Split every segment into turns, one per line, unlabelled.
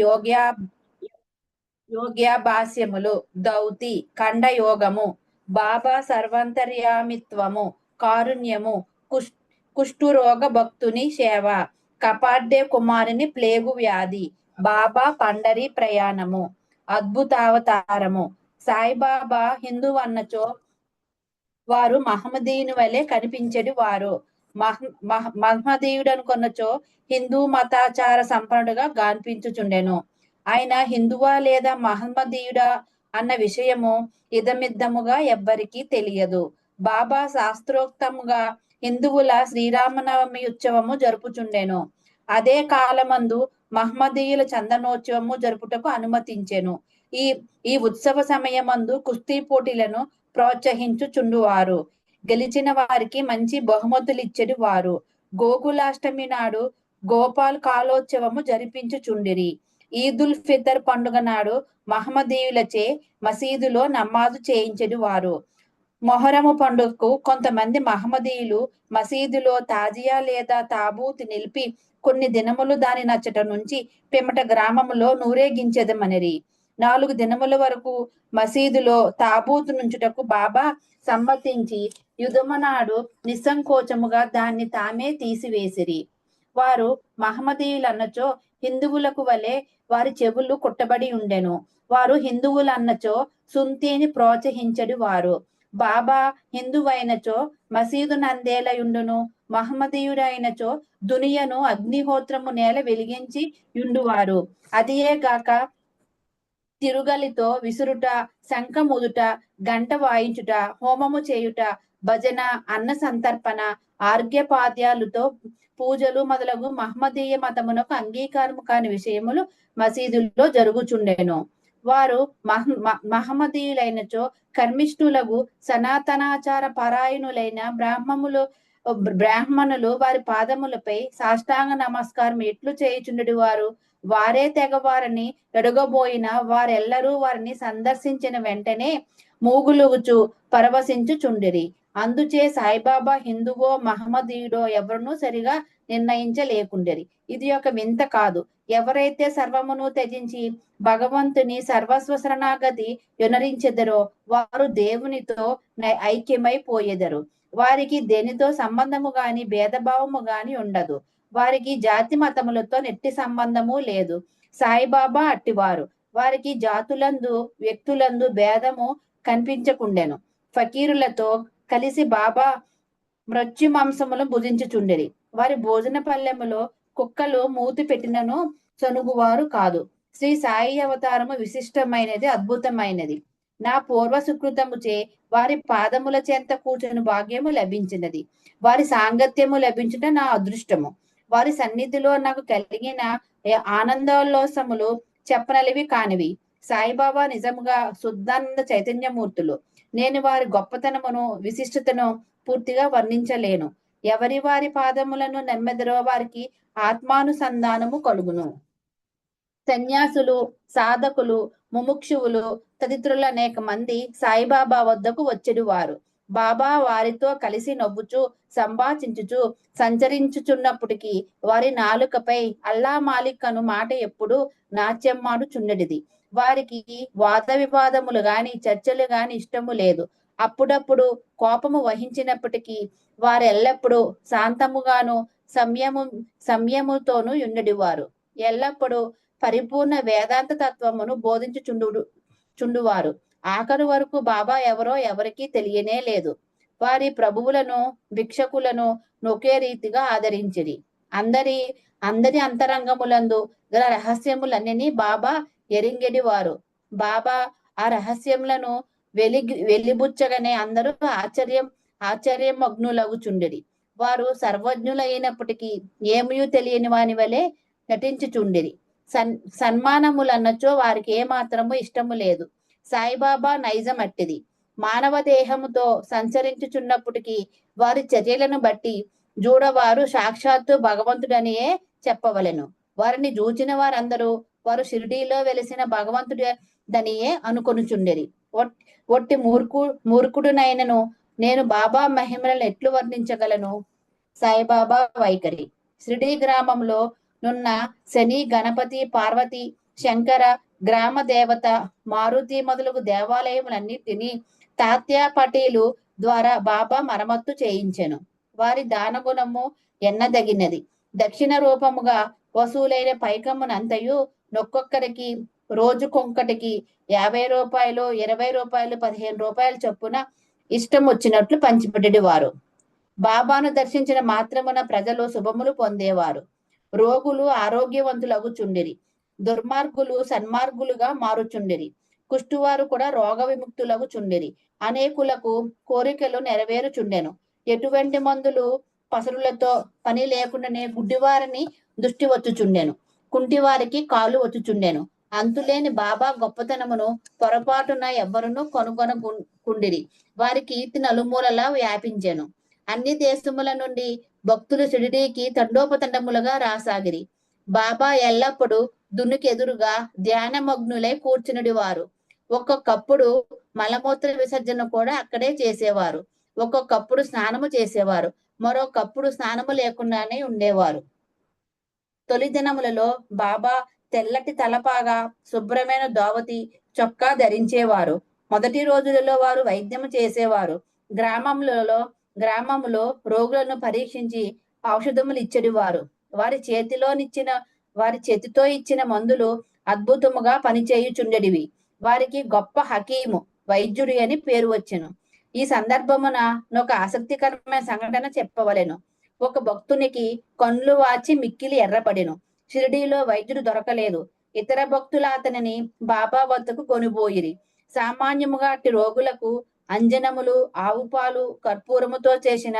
యోగ్యా యోగ్యాభాస్యములు దౌతి ఖండయోగము బాబా సర్వంతర్యామిత్వము కారుణ్యము కుష్ఠురోగ భక్తుని సేవ కపార్డే కుమారుని ప్లేగు వ్యాధి బాబా పండరి ప్రయాణము అద్భుతావతారము సాయిబాబా హిందువన్నచో వారు మహమ్మదీయుని వలె కనిపించడి వారు. మహ మహ మహమ్మదీయుడు అనుకున్నచో హిందూ మతాచార సంపన్నుడుగా గాన్పించుచుండెను. ఆయన హిందువా లేదా మహమ్మదీయుడా అన్న విషయము ఇదమిద్దముగా ఎవ్వరికీ తెలియదు. బాబా శాస్త్రోక్తముగా హిందువుల శ్రీరామనవమి ఉత్సవము జరుపుచుండెను. అదే కాలమందు మహమ్మదీయుల చందనోత్సవము జరుపుటకు అనుమతించెను. ఈ ఈ ఉత్సవ సమయమందు కుస్తీ పోటీలను ప్రోత్సహించుచుండువారు. గెలిచిన వారికి మంచి బహుమతులు ఇచ్చేది వారు. గోకులాష్టమి నాడు గోపాల్ కాలోత్సవము జరిపించుచుండిరి. ఈదుల్ ఫితర్ పండుగ నాడు మహమ్మదీయులచే మసీదులో నమాజు చేయించెడు వారు. మొహరము పండుగకు కొంతమంది మహమ్మదీయులు మసీదులో తాజియా లేదా తాబూత్ నిలిపి కొన్ని దినములు దాని నచ్చట నుంచి పిమ్మట గ్రామములో నూరేగించదమనిరి. నాలుగు దినముల వరకు మసీదులో తాబూతు నుంచుటకు బాబా సమ్మతించి యుధమనాడు నిస్సంకోచముగా దాన్ని తామే తీసివేసిరి. వారు మహమ్మదీయులన్నచో హిందువులకు వలె వారి చెవులు కుట్టబడి ఉండెను. వారు హిందువులన్నచో సుంతిని ప్రోత్సహించడు వారు. బాబా హిందువైనచో మసీదు నందేలయుండును. మహమ్మదీయుడైనచో దునియను అగ్నిహోత్రము నేల వెలిగించి యుండువారు. అదియే గాక తిరుగలితో విసురుట శంఖముదుట గంట వాయించుట హోమము చేయుట భజన అన్న సంతర్పణ ఆర్ఘ్యపాద్యాలతో పూజలు మొదలగు మహమ్మదీయ మతమునకు అంగీకారము కాని విషయములు మసీదుల్లో జరుగుచుండెను. వారు మహ మ- మహమ్మదీయులైనచో కర్మిష్ఠులకు సనాతనాచార పరాయణులైన బ్రాహ్మములు బ్రాహ్మణులు వారి పాదములపై సాష్టాంగ నమస్కారం ఎట్లు చేయుచుండెడు వారు? వారే తెగవారని ఎడగబోయిన వారెల్లరూ వారిని సందర్శించిన వెంటనే మూగులుగుచు పరవశించుచుండిరి. అందుచే సాయిబాబా హిందువో మహమ్మదీయుడో ఎవరునూ సరిగా నిర్ణయించలేకుండిరి. ఇది ఒక వింత కాదు. ఎవరైతే సర్వమును త్యజించి భగవంతుని సర్వస్వ శరణాగతి వినరించెదరో వారు దేవునితో ఐక్యమైపోయేదరు. వారికి దేనితో సంబంధము గాని భేదభావము గాని ఉండదు. వారికి జాతి మతములతో నెట్టి సంబంధము లేదు. సాయిబాబా అట్టివారు. వారికి జాతులందు వ్యక్తులందు భేదము కనిపించకుండెను. ఫకీరులతో కలిసి బాబా మృత్యు మాంసములు భుజించుచుండెరి. వారి భోజన పల్లెములో కుక్కలు మూతి పెట్టినను సనుగువారు కాదు. శ్రీ సాయి అవతారము విశిష్టమైనది అద్భుతమైనది. నా పూర్వ సుకృతముచే వారి పాదముల చెంత కూర్చుని భాగ్యము లభించినది. వారి సాంగత్యము లభించుట నా అదృష్టము. వారి సన్నిధిలో నాకు కలిగిన ఆనందోల్లాసములు చెప్పనలివి కానివి. సాయిబాబా నిజముగా శుద్ధానంద చైతన్యమూర్తులు. నేను వారి గొప్పతనమును విశిష్టతను పూర్తిగా వర్ణించలేను. ఎవరి వారి పాదములను నెమ్మెదరో వారికి ఆత్మానుసంధానము కలుగును. సన్యాసులు సాధకులు ముముక్షువులు తదితరులు అనేక మంది సాయిబాబా వద్దకు వచ్చెడు వారు బాబా వారితో కలిసి నవ్వుచు సంభాషించుచు సంచరించుచున్నప్పటికీ వారి నాలుకపై అల్లా మాలిక్ అను మాట ఎప్పుడు నాట్యమ్మాడుచుండెడిది. వారికి వాద వివాదములు గాని చర్చలు గాని ఇష్టము లేదు. అప్పుడప్పుడు కోపము వహించినప్పటికీ వారు ఎల్లప్పుడూ శాంతముగాను సంయము సంయముతోనూ ఉండేవారు ఎల్లప్పుడూ పరిపూర్ణ వేదాంత తత్వమును బోధించుచుండు చుండువారు. ఆఖరు వరకు బాబా ఎవరో ఎవరికీ తెలియనే లేదు. వారి ప్రభువులను భిక్షకులను నొకే రీతిగా ఆదరించిరి. అందరి అందరి అంతరంగములందు గల రహస్యములన్నీ బాబా ఎరింగడి వారు బాబా ఆ రహస్యములను వెలిగి వెలిబుచ్చగానే అందరూ ఆశ్చర్యం ఆశ్చర్యమగ్నులగుచుండిరి. వారు సర్వజ్ఞులైనప్పటికీ ఏమయూ తెలియని వాని వలె నటించుచుండిరి. సన్ సన్మానములన్నచో వారికి ఏమాత్రము ఇష్టము లేదు. సాయిబాబా నైజం అట్టిది. మానవ దేహముతో సంచరించుచున్నప్పటికీ వారి చర్యలను బట్టి జూడవారు సాక్షాత్తు భగవంతుడనియే చెప్పవలెను. వారిని చూచిన వారందరూ వారు షిరిడీలో వెలిసిన భగవంతుడనియే అనుకొనుచుండేది ఒట్టి మూర్ఖు మూర్ఖుడునైనను నేను బాబా మహిమలను ఎట్లు వర్ణించగలను? సాయిబాబా వైఖరి. షిరిడీ గ్రామంలో నున్న శని గణపతి పార్వతి శంకర గ్రామ దేవత మారుతి మొదలగు దేవాలయములన్నిటినీ తాత్యా పటీలు ద్వారా బాబా మరమ్మత్తు చేయించెను. వారి దానగుణము ఎన్నదగినది. దక్షిణ రూపముగా వసూలైన పైకమ్మునంతయు నొక్కొక్కరికి రోజుకొంకటికి యాభై రూపాయలు ఇరవై రూపాయలు పదిహేను రూపాయలు చొప్పున ఇష్టం వచ్చినట్లు పంచిపెట్టడి వారు బాబాను దర్శించిన మాత్రమున ప్రజలు శుభములు పొందేవారు. రోగులు ఆరోగ్యవంతులగుచుండిరి. దుర్మార్గులు సన్మార్గులుగా మారుచుండిరి. కుష్టువారు కూడా రోగ విముక్తులకు చుండిరి అనేకులకు కోరికలు నెరవేరుచుండెను. ఎటువంటి మందులు పసరులతో పని లేకుండానే గుడ్డివారిని దృష్టి వచ్చుచుండెను. కుంటివారికి కాలు వచ్చుచుండెను. అంతులేని బాబా గొప్పతనమును పొరపాటున ఎవ్వరును కనుగొనకుండిరి. వారి కీర్తి నలుమూలలా వ్యాపించెను. అన్ని దేశముల నుండి భక్తులు షిరిడీకి తండోపతండములుగా రాసాగిరి. బాబా ఎల్లప్పుడూ దున్నుకెదురుగా ధ్యానమగ్నులై కూర్చునుడి వారు ఒక్కొక్కప్పుడు మలమూత్ర విసర్జన కూడా అక్కడే చేసేవారు. ఒక్కొక్కప్పుడు స్నానము చేసేవారు. మరొకప్పుడు స్నానము లేకుండానే ఉండేవారు. తొలి దినములలో బాబా తెల్లటి తలపాగా శుభ్రమైన దోవతి చొక్కా ధరించేవారు. మొదటి రోజులలో వారు వైద్యము చేసేవారు. గ్రామములలో గ్రామములో రోగులను పరీక్షించి ఔషధములు ఇచ్చడివారు. వారి చేతిలోనిచ్చిన వారి చేతితో ఇచ్చిన మందులు అద్భుతముగా పనిచేయుచుండెడివి. వారికి గొప్ప హకీము వైద్యుడి అని పేరు వచ్చెను. ఈ సందర్భమున ఒక ఆసక్తికరమైన సంఘటన చెప్పవలెను. ఒక భక్తునికి కన్నులు వాచి మిక్కిలి ఎర్రపడెను. షిరిడీలో వైద్యుడు దొరకలేదు. ఇతర భక్తుల అతనిని బాబా వద్దకు కొనిపోయిరి సామాన్యముగా అట్టి రోగులకు అంజనములు ఆవుపాలు కర్పూరముతో చేసిన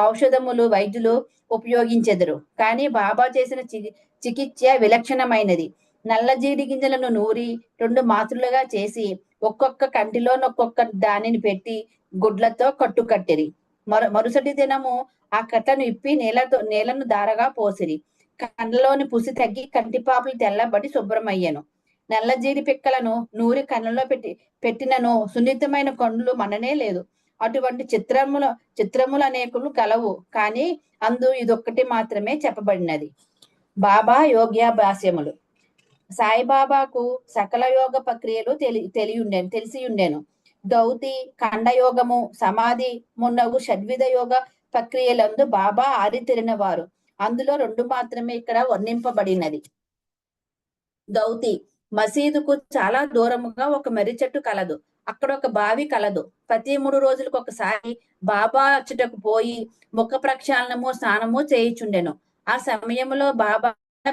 ఔషధములు వైద్యులు ఉపయోగించెదరు. కానీ బాబా చేసిన చి చికిత్స విలక్షణమైనది. నల్ల జీడి గింజలను నూరి రెండు మాత్రులుగా చేసి ఒక్కొక్క కంటిలోనొక్కొక్క దానిని పెట్టి గుడ్లతో కట్టుకట్టిరి. మరు మరుసటి దినము ఆ కట్టను ఇప్పి నేలతో నేలను దారగా పోసిరి. కండ్లలోని పుసి తగ్గి కంటిపాపులు తెల్లబడి శుభ్రమయ్యను. నల్ల జీడి పిక్కలను నూరి కన్నులో పెట్టి పెట్టినను సున్నితమైన కండ్లు మననే లేదు. అటువంటి చిత్రముల చిత్రములు అనేకులు కలవు. కానీ అందు ఇదొక్కటి మాత్రమే చెప్పబడినది. బాబా యోగ్యాభాస్యములు సాయిబాబాకు సకల యోగ ప్రక్రియలు తెలి తెలియుండెను తెలిసి ఉండెను దౌతి ఖండయోగము సమాధి మున్నగు షడ్విధ యోగ ప్రక్రియలందు బాబా ఆరితెరిన వారు అందులో రెండు మాత్రమే ఇక్కడ వర్ణింపబడినది. దౌతి మసీదుకు చాలా దూరముగా ఒక మర్రి చెట్టు కలదు. అక్కడ ఒక బావి కలదు. ప్రతి మూడు రోజులకు ఒకసారి బాబా అచ్చుటకు పోయి ముఖ ప్రక్షాళనము స్నానము చేయుచుండెను. ఆ సమయంలో బాబా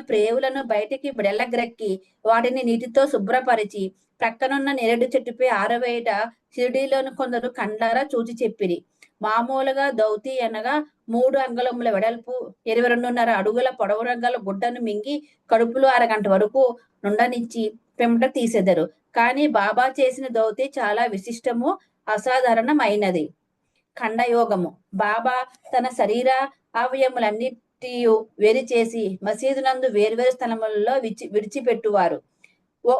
ప్రేవులను బయటికి బ్రెల్లగ్రక్కి వాటిని నీటితో శుభ్రపరిచి ప్రక్కనున్న నేరేడు చెట్టుపై ఆరవేయట షిరిడీలోని కొందరు కండ్లారా చూచి చెప్పిరి. మామూలుగా దౌతి అనగా మూడు అంగుళముల వెడల్పు ఇరవై రెండున్నర అడుగుల పొడవు రంగుల గుడ్డను మింగి కడుపులో అరగంట వరకు నుండనిచ్చి పెంట తీసెదరు. కానీ బాబా చేసిన దౌతి చాలా విశిష్టము అసాధారణమైనది. ఖండయోగము. బాబా తన శరీర అవయములన్నిటి వేరు చేసి మసీదు నందు వేర్వేరు స్థలములలో విడిచి విడిచిపెట్టువారు. ఓ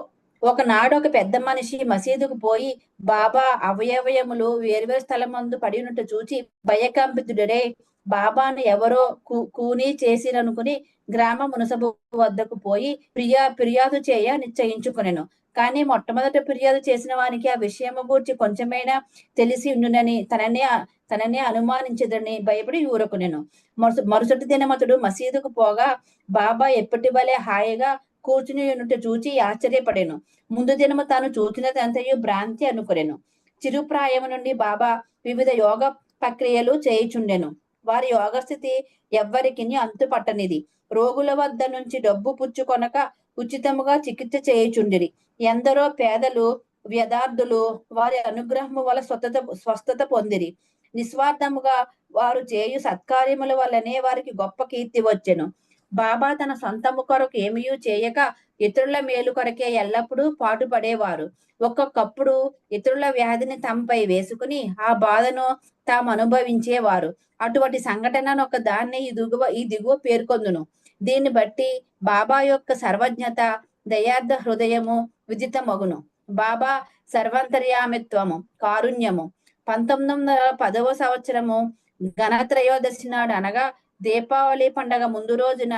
ఒకనాడు ఒక పెద్ద మనిషి మసీదుకు పోయి బాబా అవయవయములు వేర్వేరు స్థలమందు పడినట్టు చూచి భయకంపితుడరే బాబాను ఎవరో కూ కూని చేసిరనుకుని గ్రామ మునసబు వద్దకు పోయి ఫిర్యా ఫిర్యాదు చేయ నిశ్చయించుకునేను. కానీ మొట్టమొదట ఫిర్యాదు చేసిన వానికి ఆ విషయము గూర్చి కొంచెమైనా తెలిసి ఉండునని తననే తననే అనుమానించదని భయపడి ఊరకునేను. మరుసటి దినమతుడు మసీదుకు పోగా బాబా ఎప్పటి వలె హాయిగా కూర్చుని ఉన్నట్టు చూచి ఆశ్చర్యపడెను. ముందు దినము తాను చూచినదంతయు భ్రాంతి అనుకునేను చిరుప్రాయము నుండి బాబా వివిధ యోగ ప్రక్రియలు చేయుచుండెను. వారి యోగస్థితి ఎవ్వరికి అంతు పట్టనిది రోగుల వద్ద నుంచి డబ్బు పుచ్చుకొనక ఉచితముగా చికిత్స చేయుచుండిరి. ఎందరో పేదలు వ్యదార్థులు వారి అనుగ్రహము వల్ల స్వస్థత స్వస్థత పొందిరి. నిస్వార్థముగా వారు చేయు సత్కార్యముల వల్లనే వారికి గొప్ప కీర్తి వచ్చెను. బాబా తన సొంతము కొరకు ఏమీ చేయక ఇతరుల మేలు కొరకే ఎల్లప్పుడూ పాటుపడేవారు. ఒక్కొక్కప్పుడు ఇతరుల వ్యాధిని తమపై వేసుకుని ఆ బాధను తాము అనుభవించేవారు అటువంటి సంఘటనను ఒక దాన్ని ఈ దిగువ ఈ దిగువ పేర్కొందును. దీన్ని బట్టి బాబా యొక్క సర్వజ్ఞత దయార్థ హృదయము విదితమగును. బాబా సర్వంతర్యామిత్వము కారుణ్యము. పంతొమ్మిది వందల పదవ సంవత్సరము ఘనత్రయోదశి నాడు అనగా దీపావళి పండగ ముందు రోజున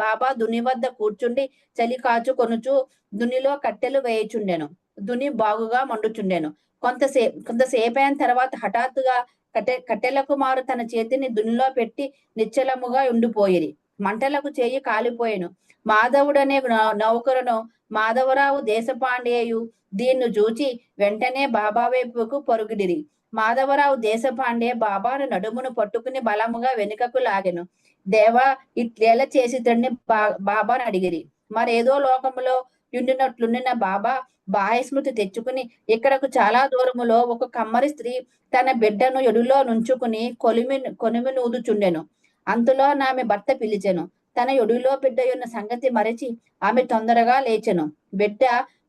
బాబా దుని వద్ద కూర్చుండి చలి కాచు కొనుచు దునిలో కట్టెలు వేయుచుండెను. దుని బాగుగా మండుచుండెను. కొంతసేపు కొంతసేపు అయిన తర్వాత హఠాత్తుగా కట్టె కట్టెల కుమారు తన చేతిని దున్నిలో పెట్టి నిశ్చలముగా ఉండిపోయిరి. మంటలకు చేయి కాలిపోయెను. మాధవుడనే నౌకరును మాధవరావు దేశపాండేయు దీన్ని చూచి వెంటనే బాబా వైపుకు పొరుగుడిరి. మాధవరావు దేశపాండే బాబాను నడుమును పట్టుకుని బలముగా వెనుకకు లాగెను. దేవా ఇట్లేల చేసి తండ్రి బా బాబాను అడిగిరి. మరేదో లోకములో ఉండినట్లుండిన బాబా బాహ్య స్మృతి తెచ్చుకుని ఇక్కడకు చాలా దూరములో ఒక కమ్మరి స్త్రీ తన బిడ్డను ఎడులో నుంచుకుని కొలిమి కొనిమి నూదుచుండెను. అంతలో ఆమె భర్త పిలిచెను. తన ఎడులో బిడ్డ ఉన్న సంగతి మరచి ఆమె తొందరగా లేచెను. బిడ్డ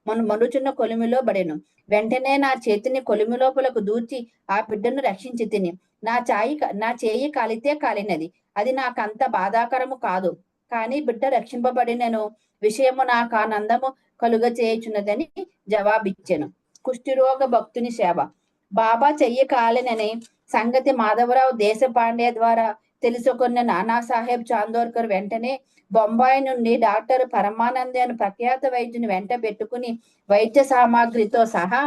మన మనుచున్న కొలిమిలో పడెను వెంటనే నా చేతిని కొలిమి లోపలకు దూర్చి ఆ బిడ్డను రక్షించి తిని నా చాయి నా చేయి కాలితే కాలినది. అది నాకంత బాధాకరము కాదు. కానీ బిడ్డ రక్షింపబడినను విషయము నాకు ఆనందము కలుగ చేయుచున్నదని జవాబిచ్చాను కుష్ఠిరోగ భక్తుని సేవ. బాబా చెయ్యి కాలినని సంగతి మాధవరావు దేశపాండే ద్వారా తెలుసుకున్న నానా సాహెబ్ చాందోర్కర్ వెంటనే బొంబాయి నుండి డాక్టర్ పరమానందే అని ప్రఖ్యాత వైద్యుని వెంట పెట్టుకుని వైద్య సామాగ్రితో సహా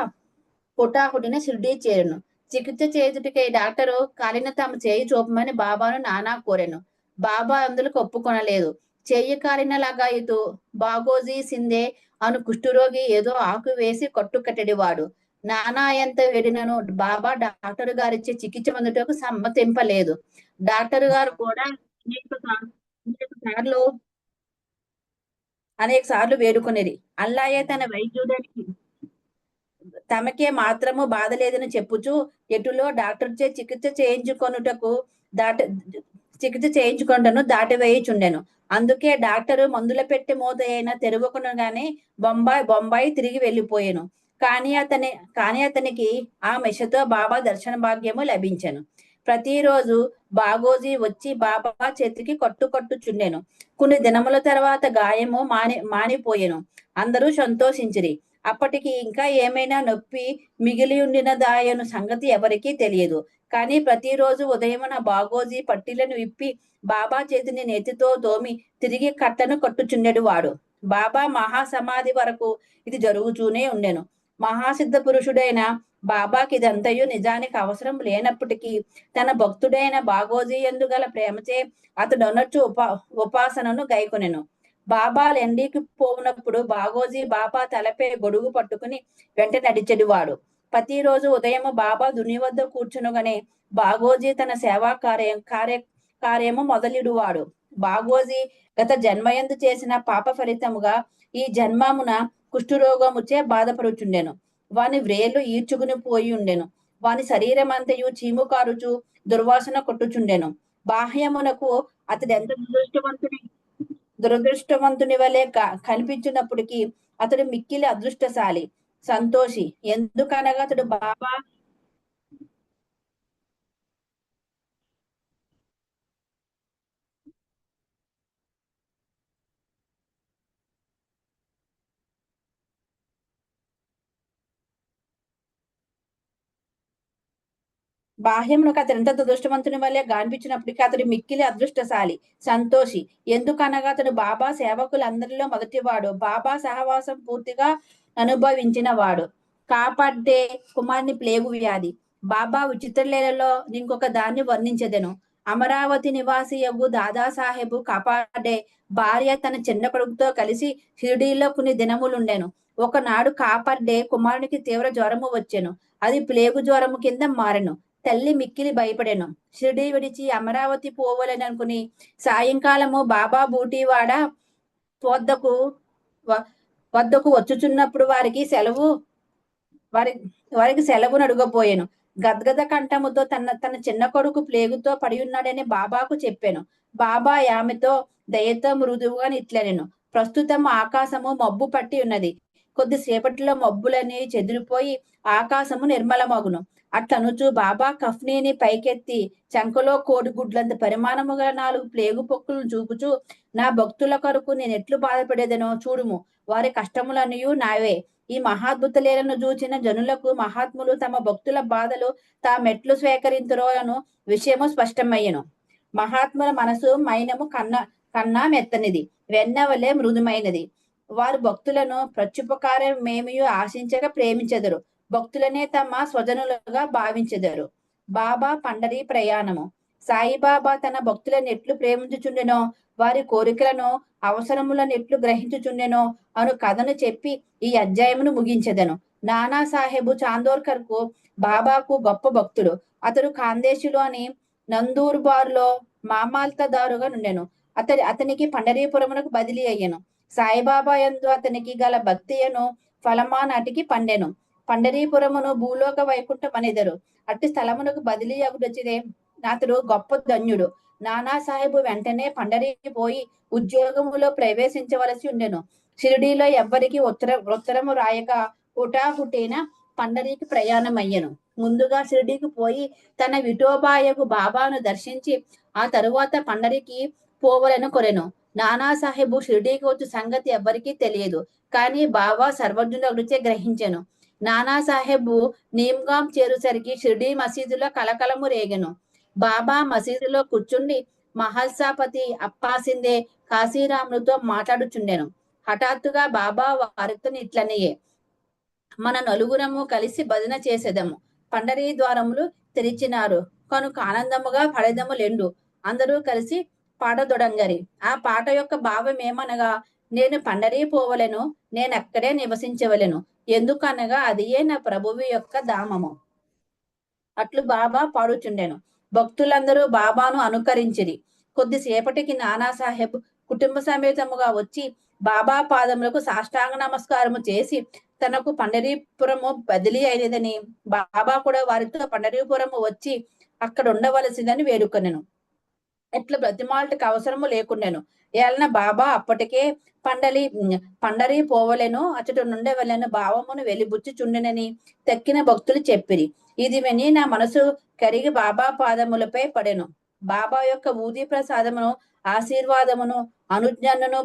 హుటాహుటిన షిర్డీ చేరును. చికిత్స చేయుటకై డాక్టరు కాలిన తమ చేయి చూపమని బాబాను నానా కోరెను. బాబా అందులకు ఒప్పుకొనలేదు. చెయ్యి కాలిన లగాయితూ బాగోజీ సిందే అను కుష్ఠురోగి ఏదో ఆకు వేసి కట్టుకట్టడివాడు. నానా ఎంత వేడినను బాబా డాక్టర్ గారిచ్చే చికిత్స పొందుటకు సమ్మతింపలేదు డాక్టర్ గారు కూడా అనేక సార్లు అనేక సార్లు వేడుకొనిరి. అల్లాయే తన వైద్యుడానికి తమకే మాత్రము బాధ లేదని చెప్పుచు ఎటులో డాక్టర్ చే చికిత్స చేయించుకొనుటకు దాట చికిత్స చేయించుకొనుటను దాటివేయుచుండెను. అందుకే డాక్టరు మందుల పెట్టి మూత అయిన తెరువకునగానే బొంబాయి బొంబాయి తిరిగి వెళ్ళిపోయాను. కానీ అతని కానీ అతనికి ఆ మెషతో బాబా దర్శన భాగ్యము లభించాను. ప్రతిరోజు బాగోజీ వచ్చి బాబా చేతికి కట్టు కట్టుచుండెను. కొన్ని దినముల తర్వాత గాయము మాని మానిపోయెను. అందరూ సంతోషించిరి. అప్పటికి ఇంకా ఏమైనా నొప్పి మిగిలి ఉండిన దాయను సంగతి ఎవరికీ తెలియదు. కానీ ప్రతిరోజు ఉదయమున బాగోజీ పట్టీలను విప్పి బాబా చేతిని నేతితో తోమి తిరిగి కట్టను కట్టుచుండెడు వాడు. బాబా మహాసమాధి వరకు ఇది జరుగుతూనే ఉండెను. మహాసిద్ధ పురుషుడైన బాబాకి ఇదంతయు నిజానికి అవసరం లేనప్పటికీ తన భక్తుడైన బాగోజీ ఎందు గల ప్రేమచే అతడు అనొచ్చు ఉపా ఉపాసనను గైకొనెను. బాబా లెండికి పోనప్పుడు బాగోజీ బాబా తలపై గొడుగు పట్టుకుని వెంట నడిచెడివాడు ప్రతిరోజు ఉదయం బాబా దుని వద్ద కూర్చునగానే బాగోజీ తన సేవా కార్యం కార్య కార్యము మొదలిడువాడు. బాగోజీ గత జన్మయందు చేసిన పాప ఫలితముగా ఈ జన్మమున కుష్ఠరోగముచే బాధపడుచుండెను. వాని వ్రేలు ఈడ్చుకుని పోయి ఉండెను వాని శరీరం అంతయు చీము కారుచు దుర్వాసన కొట్టుచుండెను. బాహ్యమునకు అతడు ఎంత దురదృష్టవంతుని దురదృష్టవంతుని వలె క- కనిపించినప్పటికీ అతడు మిక్కిలి అదృష్టశాలి. సంతోషి. ఎందుకనగా అతడు బాబా బాహ్యమునకు అతను ఎంత దురదృష్టవంతుని వల్లే గాన్పించినప్పటికీ అతడు మిక్కిలి అదృష్టశాలి. సంతోషి. ఎందుకనగా అతడు బాబా సేవకులందరిలో మొదటివాడు. బాబా సహవాసం పూర్తిగా అనుభవించిన వాడు కాపాడే కుమార్ని ప్లేగు వ్యాధి. బాబా ఉచిత ఇంకొక దాన్ని వర్ణించదెను. అమరావతి నివాసి యగు దాదాసాహెబు కాపాడే భార్య తన చిన్న కొడుకుతో కలిసి షిరిడీలో కొన్ని దినములుండెను. ఒకనాడు కాపాడే కుమారునికి తీవ్ర జ్వరము వచ్చెను. అది ప్లేగు జ్వరము కింద మారెను. తల్లి మిక్కిలి భయపడెను. షిరిడి విడిచి అమరావతి పోవలననుకుని సాయంకాలము బాబా బూటీవాడ వద్దకు వద్దకు వచ్చుచున్నప్పుడు వారికి సెలవు వారి వారికి సెలవు నడుగపోయాను గద్గద కంఠముతో తన తన చిన్న కొడుకు ప్లేగుతో పడి ఉన్నాడని బాబాకు చెప్పాను. బాబా ఆమెతో దయతో మృదువుగా ఇట్లనెను ప్రస్తుతం ఆకాశము మబ్బు పట్టి ఉన్నది. కొద్దిసేపటిలో మబ్బులని చెదిరిపోయి ఆకాశము నిర్మలమగును. అట్లనుచు బాబా కఫ్నీని పైకెత్తి చంకలో కోడిగుడ్లంత పరిమాణముగా నాలుగు ప్లేగు పొక్కులను చూపుచూ నా భక్తుల కొరకు నేను ఎట్లు బాధపడేదనో చూడుము. వారి కష్టములనియు నావే. ఈ మహాద్భుతలేలను చూచిన జనులకు మహాత్ములు తమ భక్తుల బాధలు తామెట్లు మెట్లు అను విషయము స్పష్టమయ్యను. మహాత్ముల మనసు మైనము కన్న కన్నా మెత్తనిది వెన్నవలే మృదుమైనది. వారు భక్తులను ప్రత్యుపకారం మేమియు ఆశించక ప్రేమించెదరు. భక్తులనే తమ స్వజనులుగా భావించెదరు. బాబా పండరి ప్రయాణము. సాయిబాబా తన భక్తులను ఎట్లు ప్రేమించుచుండెనో వారి కోరికలను అవసరములను ఎట్లు గ్రహించుచుండెనో అను కథను చెప్పి ఈ అధ్యాయమును ముగించెదను. నానా సాహెబు చాందోర్కర్కు బాబాకు గొప్ప భక్తుడు. అతడు ఖాందేశులోని నందూర్ బార్లో మామాల్తదారుగా నుండెను. అతడి అతనికి పండరీపురమునకు బదిలీ అయ్యను. సాయిబాబా యందు అతనికి గల భక్తియను ఫలమా నాటికి పండెను. పండరీపురమును భూలోక వైకుంఠం అనేదరు అట్టి స్థలమునకు బదిలీ అగుడొచ్చిదే అతడు గొప్ప ధన్యుడు. నానా సాహెబు వెంటనే పండరీకి పోయి ఉద్యోగములో ప్రవేశించవలసి ఉండెను. షిరిడీలో ఎవ్వరికి ఉత్తర ఉత్తరము రాయక హుటాహుటిన పండరీకి ప్రయాణమయ్యను. ముందుగా షిరిడీకి పోయి తన విఠోబాయకు బాబాను దర్శించి ఆ తరువాత పండరికి పోవలను కొరెను. నానా సాహెబు షిరిడీకి వచ్చి సంగతి ఎవ్వరికీ తెలియదు. కానీ బాబా సర్వజ్ఞుడు గ్రహించెను. నానా సాహెబు నీమ్గాం చేరుసరికి షిర్డీ మసీదులో కలకలము రేగెను. బాబా మసీదులో కూర్చుండి మహల్సాపతి అప్పాసిందే కాశీరాములతో మాట్లాడుచుండెను. హఠాత్తుగా బాబా వారితో ఇట్లనియే మన నలుగురము కలిసి భజన చేసేదము. పండరీ ద్వారములు తెరిచినారు. కనుక ఆనందముగా పడేదము లెండు. అందరూ కలిసి పాడదొడంగరి. ఆ పాట యొక్క భావం ఏమనగా నేను పండరీ పోవలెను నేను అక్కడే నివసించవలెను. ఎందుకనగా అదియే నా ప్రభువు యొక్క ధామము అట్లు బాబా పాడుచుండెను. భక్తులందరూ బాబాను అనుకరించిరి. కొద్దిసేపటికి నానాసాహెబ్ కుటుంబ సమేతముగా వచ్చి బాబా పాదములకు సాష్టాంగ నమస్కారము చేసి తనకు పండరీపురము బదిలీ అయినదని బాబా కూడా వారితో పండరీపురము వచ్చి అక్కడ ఉండవలసిందని వేడుకొనెను. ఎట్లా బ్రతిమాలటకు అవసరము లేకుండెను. ఏలన బాబా అప్పటికే పండలి పండరి పోవలేను అచ్చట నుండవలెను భావమును వెలిబుచ్చుచుండెనని తక్కిన భక్తులు చెప్పిరి. ఇది విని నా మనసు కరిగి బాబా పాదములపై పడెను. బాబా యొక్క ఊది ప్రసాదమును ఆశీర్వాదమును అనుజ్ఞను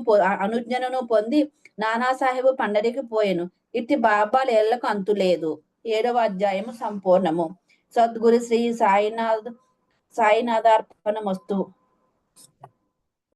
అనుజ్ఞను పొంది నానాసాహెబు పండరికి పోయెను. ఇట్టి బాబా లేళ్ళకు అంతులేదు. ఏడవ అధ్యాయము సంపూర్ణము. సద్గురు శ్రీ సాయినాథ్ సాయినాథార్పణమస్తు.